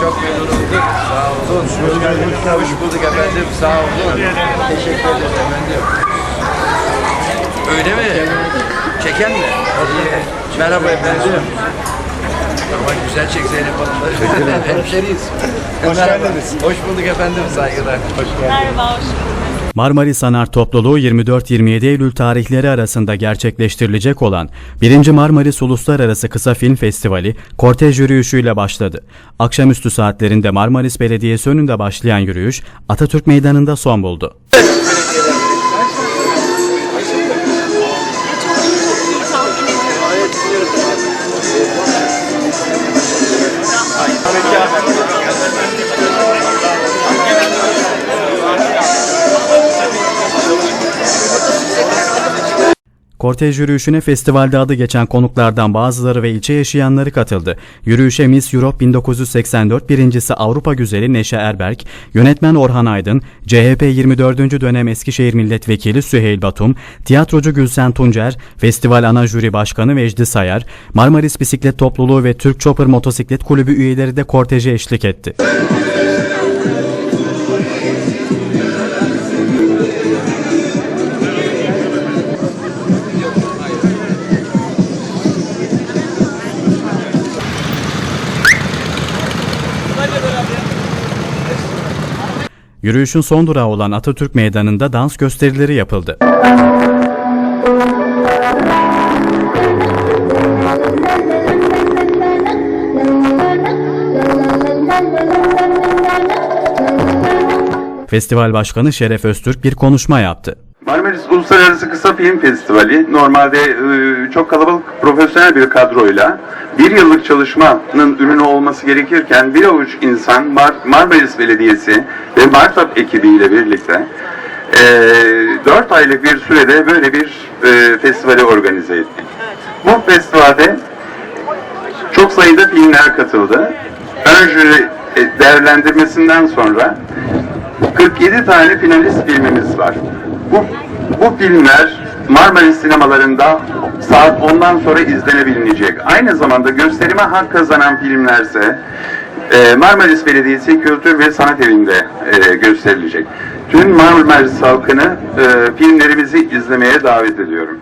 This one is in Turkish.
Çok memnun olduk. Sağ olun. Hoş geldiniz. Hoş bulduk efendim. Sağ olun. Teşekkür ederim efendim. Öyle mi? Çeken mi? Merhaba efendim. Ama güzel çek Zeynep Hanım'la. Hemşeriyiz. Hoş Merhaba. geldiniz. Hoş bulduk efendim. Saygılar. Hoş Merhaba, hoş bulduk. Marmaris Anar Topluluğu 24-27 Eylül tarihleri arasında gerçekleştirilecek olan 1. Marmaris Uluslararası Kısa Film Festivali kortej yürüyüşüyle başladı. Akşamüstü saatlerinde Marmaris Belediyesi önünde başlayan yürüyüş Atatürk Meydanı'nda son buldu. Kortej yürüyüşüne festivalde adı geçen konuklardan bazıları ve ilçe yaşayanları katıldı. Yürüyüşe Miss Europe 1984 birincisi Avrupa Güzeli Neşe Erberk, yönetmen Orhan Aydın, CHP 24. dönem Eskişehir Milletvekili Süheyl Batum, tiyatrocu Gülsen Tuncer, festival ana jüri başkanı Vecdi Sayar, Marmaris Bisiklet Topluluğu ve Türk Chopper Motosiklet Kulübü üyeleri de korteje eşlik etti. Yürüyüşün son durağı olan Atatürk Meydanı'nda dans gösterileri yapıldı. Festival Başkanı Şeref Öztürk bir konuşma yaptı. Marmaris Uluslararası Kısa Film Festivali normalde e, çok kalabalık profesyonel bir kadroyla bir yıllık çalışmanın ürünü olması gerekirken bir avuç insan Mar- Marmaris Belediyesi ve Martap ekibiyle birlikte e, 4 aylık bir sürede böyle bir e, festivali organize ettik. Bu festivalde çok sayıda filmler katıldı. Ön jüri e, değerlendirmesinden sonra 47 tane finalist filmimiz var. Bu, bu filmler Marmaris sinemalarında saat 10'dan sonra izlenebilecek. Aynı zamanda gösterime hak kazanan filmlerse e, Marmaris Belediyesi Kültür ve Sanat Evi'nde e, gösterilecek. Tüm Marmaris halkını e, filmlerimizi izlemeye davet ediyorum.